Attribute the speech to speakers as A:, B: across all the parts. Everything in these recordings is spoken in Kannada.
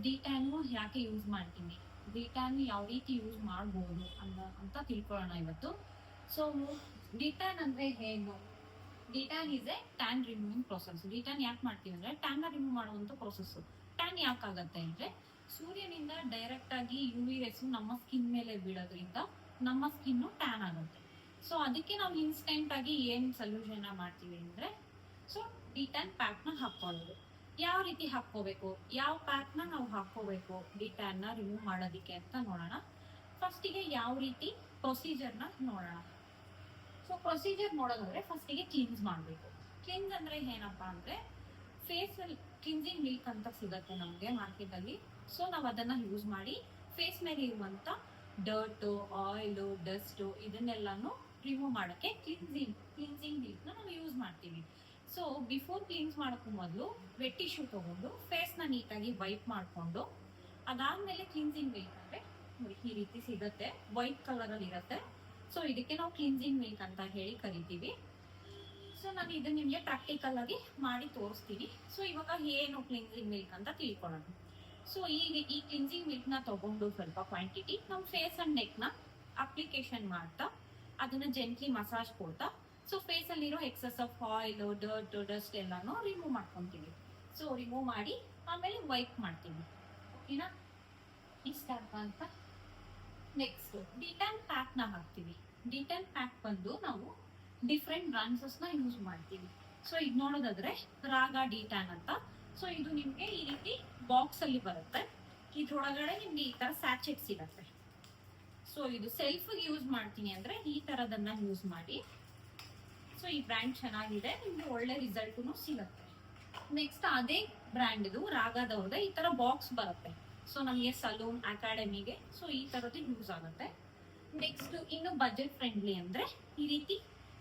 A: ಡಿಟ್ಯಾನು ಯಾಕೆ ಯೂಸ್ ಮಾಡ್ತೀನಿ? ಡಿಟ್ಯಾನ್ ಯಾವ ರೀತಿ ಯೂಸ್ ಮಾಡ್ಬೋದು ಅಂತ ಅಂತ ತಿಳ್ಕೊಳ್ಳೋಣ ಇವತ್ತು. ಸೊ ಡಿಟ್ಯಾನ್ ಅಂದ್ರೆ ಏನು? Detan is a tan removing process detan ಯಾಕೆ ಮಾಡ್ತೀವಿ ಅಂದ್ರೆ ಟ್ಯಾನ್ ರಿಮೂವ್ ಮಾಡುವಂತ ಪ್ರೊಸೆಸ್ ಟ್ಯಾನ್ ಯಾಕೆ ಆಗತ್ತೆ ಅಂದ್ರೆ ಸೂರ್ಯನಿಂದ ಡೈರೆಕ್ಟ್ ಆಗಿ ಯು ವಿ ರೆಸ್ ನಮ್ಮ ಸ್ಕಿನ್ ಮೇಲೆ ಬೀಳೋದ್ರಿಂದ ನಮ್ಮ ಸ್ಕಿನ್ ಟ್ಯಾನ್ ಆಗುತ್ತೆ. ಸೊ ಅದಕ್ಕೆ ನಾವು ಇನ್ಸ್ಟೆಂಟ್ ಆಗಿ ಏನ್ ಸೊಲ್ಯೂಷನ್ ಮಾಡ್ತೀವಿ ಅಂದ್ರೆ ಸೊ ಡಿಟ್ಯಾನ್ನ ಹಾಕೊಳ್ಳೋದು ಯಾವ ರೀತಿ ಹಾಕೋಬೇಕು ಯಾವ ಪ್ಯಾಕ್ನ ನಾವು ಹಾಕೋಬೇಕು ಡಿಟ್ಯಾನ್ನ ರಿಮೂವ್ ಮಾಡೋದಕ್ಕೆ ಅಂತ ನೋಡೋಣ. ಫಸ್ಟಿಗೆ ಯಾವ ರೀತಿ ಪ್ರೊಸೀಜರ್ನ ನೋಡೋಣ. ಸೊ ಪ್ರೊಸೀಜರ್ ನೋಡೋದಾದ್ರೆ ಫಸ್ಟಿಗೆ ಕ್ಲೀನ್ಸ್ ಮಾಡಬೇಕು. ಕ್ಲೀನ್ಸ್ ಅಂದ್ರೆ ಏನಪ್ಪಾ ಅಂದ್ರೆ ಫೇಸ್ ಅಲ್ಲಿ ಕ್ಲಿನ್ಸಿಂಗ್ ಮಿಲ್ಕ್ ಅಂತ ಸಿಗುತ್ತೆ ನಮಗೆ ಮಾರ್ಕೆಟ್ ಅಲ್ಲಿ. ಸೊ ನಾವು ಅದನ್ನ ಯೂಸ್ ಮಾಡಿ ಫೇಸ್ ಮೇಲೆ ಇರುವಂಥ ಡರ್ಟ್ ಆಯಿಲ್ ಡಸ್ಟ್ ಇದನ್ನೆಲ್ಲಾನು ರಿಮೂವ್ ಮಾಡೋಕ್ಕೆ ಕ್ಲಿನ್ಸಿಂಗ್ ಕ್ಲಿನ್ಸಿಂಗ್ ಮಿಲ್ಕ್ನ ನಾವು ಯೂಸ್ ಮಾಡ್ತೀವಿ. ಸೊ ಬಿಫೋರ್ ಕ್ಲೀನ್ಸ್ ಮಾಡೋಕ್ಕೂ ಮೊದಲು ವೆಟ್ ಟಿಶ್ಯೂ ತಗೊಂಡು ಫೇಸ್ನ ನೀಟಾಗಿ ವೈಪ್ ಮಾಡಿಕೊಂಡು, ಅದಾದ್ಮೇಲೆ ಕ್ಲೀನ್ಸಿಂಗ್ ಮಿಲ್ಕ್ ಅಂದರೆ ಈ ರೀತಿ ಸಿಗುತ್ತೆ ವೈಟ್ ಕಲರಲ್ಲಿ ಇರುತ್ತೆ. ಸೊ ಇದಕ್ಕೆ ನಾವು ಕ್ಲೀನ್ಸಿಂಗ್ ಮಿಲ್ಕ್ ಅಂತ ಹೇಳಿ ಕರಿತೀವಿ. ಸೊ ನಾನು ಇದನ್ನ ನಿಮಗೆ ಪ್ರಾಕ್ಟಿಕಲ್ ಆಗಿ ಮಾಡಿ ತೋರಿಸ್ತೀನಿ. ಸೊ ಇವಾಗ ಏನು ಕ್ಲೀನ್ಸಿಂಗ್ ಮಿಲ್ಕ್ ಅಂತ ತಿಳ್ಕೊಳ್ಳೋಣ. ಸೊ ಈಗ ಈ ಕ್ಲೀನ್ಸಿಂಗ್ ಮಿಲ್ಕ್ನ ತಗೊಂಡು ಸ್ವಲ್ಪ ಕ್ವಾಂಟಿಟಿ ನಮ್ಮ ಫೇಸ್ ಅಂಡ್ ನೆಕ್ ಅಪ್ಲಿಕೇಶನ್ ಮಾಡ್ತಾ, ಅದನ್ನ ಜೆಂಟ್ಲಿ ಮಸಾಜ್ ಕೊಡ್ತಾ ಸೊ ಫೇಸ್ ಅಲ್ಲಿರೋ excess of oil dirt dust ಎಲ್ಲಾನು ರಿಮೂವ್ ಮಾಡ್ಕೊಂತೀವಿ ಸೊ ರಿಮೂವ್ ಮಾಡಿ, ಆಮೇಲೆ ವೈಪ್ ಮಾಡ್ತೀವಿ ಓಕೆನಾ ಇಷ್ಟ ಅಂತ ನೆಕ್ಸ್ಟ್ ಡಿಟನ್ ಪ್ಯಾಕ್ನ ಹಾಕ್ತೀವಿ. ಡಿಟನ್ ಪ್ಯಾಕ್ ಬಂದು ನಾವು ಡಿಫ್ರೆಂಟ್ ಬ್ರಾಂಚಸ್ನ ಯೂಸ್ ಮಾಡ್ತೀವಿ. ಸೊ ಇದು ನೋಡೋದಾದ್ರೆ ರಾಗ ಡಿಟ್ಯಾನ್ ಅಂತ. ಸೊ ಇದು ನಿಮ್ಗೆ ಈ ರೀತಿ ಬಾಕ್ಸ್ ಅಲ್ಲಿ ಬರುತ್ತೆ. ಇದ್ರೊಳಗಡೆ ನಿಮ್ಗೆ ಈ ತರ ಸ್ಯಾಚೆಟ್ ಸಿಗತ್ತೆ. ಸೊ ಇದು ಸೆಲ್ಫ್ ಯೂಸ್ ಮಾಡ್ತೀನಿ ಅಂದ್ರೆ ಈ ತರದನ್ನ ಯೂಸ್ ಮಾಡಿ. ಸೊ ಈ ಬ್ರ್ಯಾಂಡ್ ಚೆನ್ನಾಗಿದೆ. ನಿಮ್ಗೆ ಒಳ್ಳೆ ರಿಸಲ್ಟ್ ಸಿಗತ್ತೆ. ನೆಕ್ಸ್ಟ್ ಅದೇ ಬ್ರ್ಯಾಂಡ್ ಇದು ರಾಗದವ್ರದ್ದು ಈ ತರ ಬಾಕ್ಸ್ ಬರುತ್ತೆ. ಸೊ ನಮಗೆ ಸಲೂನ್ ಅಕಾಡೆಮಿಗೆ ಸೊ ಈ ತರದ್ದು ಯೂಸ್ ಆಗುತ್ತೆ. ನೆಕ್ಸ್ಟ್ ಇನ್ನು ಬಜೆಟ್ ಫ್ರೆಂಡ್ಲಿ ಅಂದ್ರೆ ಈ ರೀತಿ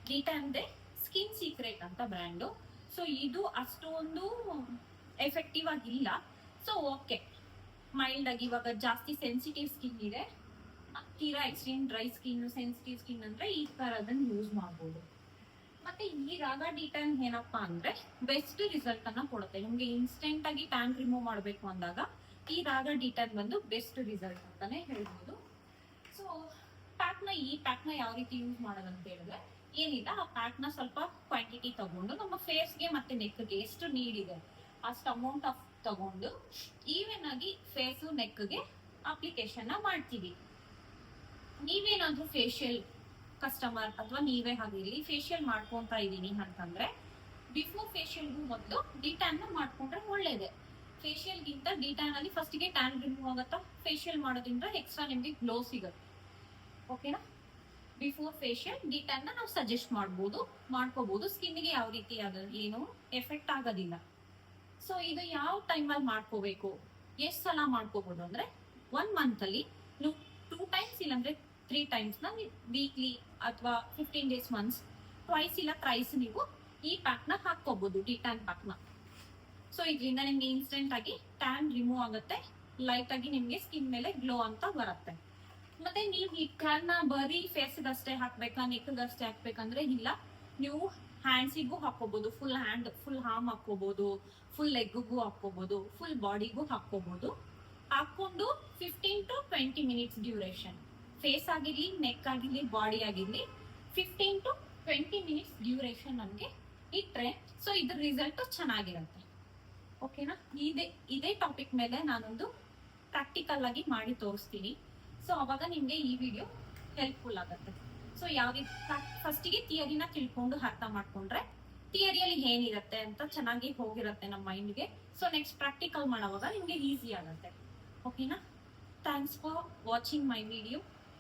A: ಡೀಟಾ ಅಂದ್ರೆ ಸ್ಕಿನ್ ಸೀಕ್ರೆಟ್ ಅಂತ ಬ್ರ್ಯಾಂಡು ಸೊ ಇದು ಅಷ್ಟೊಂದು ಎಫೆಕ್ಟಿವ್ ಆಗಿಲ್ಲ. ಸೊ ಓಕೆ ಮೈಲ್ಡ್ ಆಗಿ ಇವಾಗ ಜಾಸ್ತಿ ಸೆನ್ಸಿಟಿವ್ ಸ್ಕಿನ್ ಇದೆ. ತೀರಾ extreme dry skin sensitive skin ಅಂದ್ರೆ ಈ ತರದನ್ನ ಯೂಸ್ ಮಾಡ್ಬೋದು. ಮತ್ತೆ ಈ ರಾಗ ಡಿಟ್ಯಾನ್ ಏನಪ್ಪಾ ಅಂದ್ರೆ ಬೆಸ್ಟ್ ರಿಸಲ್ಟ್ ಅನ್ನ ಕೊಡುತ್ತೆ. ನಿಮ್ಗೆ ಇನ್ಸ್ಟೆಂಟ್ ಆಗಿ ಟ್ಯಾನ್ ರಿಮೂವ್ ಮಾಡಬೇಕು ಅಂದಾಗ ಈ ರಾಗ ಡಿಟ್ಯಾನ್ ಬಂದು ಬೆಸ್ಟ್ ರಿಸಲ್ಟ್ ಅಂತಾನೆ ಹೇಳ್ಬೋದು. ಸೊ ಪ್ಯಾಕ್ನ ಈ ಪ್ಯಾಕ್ನ ಯಾವ ರೀತಿ ಯೂಸ್ ಮಾಡೋದಂತ ಹೇಳಿದ್ರೆ, ಏನಿಲ್ಲ, ಆ ಪ್ಯಾಕ್ನ ಸ್ವಲ್ಪ ಕ್ವಾಂಟಿಟಿ ತಗೊಂಡು ನಮ್ಮ ಫೇಸ್ಗೆ ಮತ್ತೆ ನೆಕ್ಗೆ ಎಷ್ಟು ನೀಡ್ ಇದೆ, ಅಷ್ಟು ಅಮೌಂಟ್ ಆಫ್ ತಗೊಂಡು ಈವನ್ ಆಗಿ ಫೇಸು ನೆಕ್ಗೆ ಅಪ್ಲಿಕೇಶನ್ ಮಾಡ್ತೀವಿ. ನೀವೇನಾದ್ರೂ ಫೇಶಿಯಲ್ ಕಸ್ಟಮರ್ ಅಥವಾ ನೀವೇ ಆಗಿರ್ಲಿ ಫೇಶಿಯಲ್ ಮಾಡ್ಕೊಂತಾ ಇದೀನಿ ಅಂತಂದ್ರೆ ಬಿಫೋರ್ ಫೇಶಿಯಲ್ಗೂ ಮೊದಲು ಡಿಟ್ಯಾನ್ ಮಾಡ್ಕೊಂಡ್ರೆ ಒಳ್ಳೇದೆ. ಫೇಶಿಯಲ್ ಗಿಂತ ಡಿಟ್ಯಾನ್ ಅಲ್ಲಿ ಫಸ್ಟ್ಗೆ ಟ್ಯಾನ್ ರಿಮೂವ್ ಆಗುತ್ತಾ? ಫೇಶಿಯಲ್ ಮಾಡೋದ್ರಿಂದ ಎಕ್ಸ್ಟ್ರಾ ನಿಮ್ಗೆ ಗ್ಲೋ ಸಿಗುತ್ತೆ. ಓಕೆನಾ ಬಿಫೋರ್ ಫೇಶಿಯಲ್ ಡಿಟ್ಯಾನ್ ನಾವು ಸಜೆಸ್ಟ್ ಮಾಡ್ಬೋದು ಮಾಡ್ಕೋಬಹುದು ಸ್ಕಿನ್ಗೆ ಯಾವ ರೀತಿ ಅದು ಏನು ಎಫೆಕ್ಟ್ ಆಗೋದಿಲ್ಲ. ಸೊ ಇದು ಯಾವ ಟೈಮಲ್ಲಿ ಮಾಡ್ಕೋಬೇಕು? ಎಷ್ಟು ಸಲ ಮಾಡ್ಕೋಬಹುದು ಅಂದ್ರೆ ಒನ್ ಮಂತ್ ಅಲ್ಲಿ ನೀವು ಟೂ ಟೈಮ್ಸ್ ಇಲ್ಲಾಂದ್ರೆ ತ್ರೀ ಟೈಮ್ಸ್ನ ವೀಕ್ಲಿ ಅಥವಾ ಫಿಫ್ಟೀನ್ ಡೇಸ್ ಮಂತ್ಸ್ ಟ್ವೈಸ್ ಇಲ್ಲ ಥ್ರೈಸ್ ನೀವು ಈ ಪ್ಯಾಕ್ನ ನ ಹಾಕೋಬಹುದು ಡಿ ಟ್ಯಾನ್ ಪ್ಯಾಕ್ನ. ಸೊ ಇದರಿಂದ ನಿಮ್ಗೆ ಇನ್ಸ್ಟೆಂಟ್ ಆಗಿ ಟ್ಯಾನ್ ರಿಮೂವ್ ಆಗುತ್ತೆ. ಲೈಟ್ ಆಗಿ ನಿಮ್ಗೆ ಸ್ಕಿನ್ ಮೇಲೆ ಗ್ಲೋ ಅಂತ ಬರುತ್ತೆ. ಮತ್ತೆ ನೀವು ಈ ಟ್ಯಾನ್ನ ಬರೀ ಫೇಸ್ ಅಷ್ಟೇ ಹಾಕ್ಬೇಕಾ ನೆಕ್ ಅಷ್ಟೇ ಹಾಕ್ಬೇಕಂದ್ರೆ ಇಲ್ಲ. ನೀವು ಹ್ಯಾಂಡ್ಸಿಗೂ ಹಾಕೋಬಹುದು ಫುಲ್ ಹ್ಯಾಂಡ್ ಫುಲ್ ಹಾರ್ಮ್ ಹಾಕೋಬಹುದು ಫುಲ್ ಲೆಗ್ಗೂ ಹಾಕೋಬಹುದು ಫುಲ್ ಬಾಡಿಗೂ ಹಾಕೋಬಹುದು ಹಾಕೊಂಡು fifteen to twenty minutes duration face ಆಗಿರಲಿ ನೆಕ್ ಆಗಿರಲಿ ಬಾಡಿ ಆಗಿರಲಿ fifteen to twenty minutes duration ನಮಗೆ ಇಟ್ಟರೆ ಸೊ ಇದ್ರ ರಿಸಲ್ಟ್ ಚೆನ್ನಾಗಿರುತ್ತೆ. ಓಕೆನಾ ಇದೇ ಇದೇ ಟಾಪಿಕ್ ಮೇಲೆ ನಾನೊಂದು ಪ್ರಾಕ್ಟಿಕಲ್ ಆಗಿ ಮಾಡಿ ತೋರಿಸ್ತೀನಿ. ಸೊ ಅವಾಗ ನಿಮಗೆ ಈ ವಿಡಿಯೋ ಹೆಲ್ಪ್ಫುಲ್ ಆಗುತ್ತೆ. ಸೊ ಯಾವ ಫಸ್ಟಿಗೆ ಥಿಯರಿನ ತಿಳ್ಕೊಂಡು ಅರ್ಥ ಮಾಡ್ಕೊಂಡ್ರೆ ಥಿಯರಿಯಲ್ಲಿ ಏನಿರುತ್ತೆ ಅಂತ ಚೆನ್ನಾಗಿ ಹೋಗಿರುತ್ತೆ ನಮ್ಮ ಮೈಂಡ್ಗೆ ಸೊ ನೆಕ್ಸ್ಟ್ ಪ್ರಾಕ್ಟಿಕಲ್ ಮಾಡೋವಾಗ ನಿಮಗೆ ಈಸಿ ಆಗುತ್ತೆ. ಓಕೆನಾ thanks for watching my video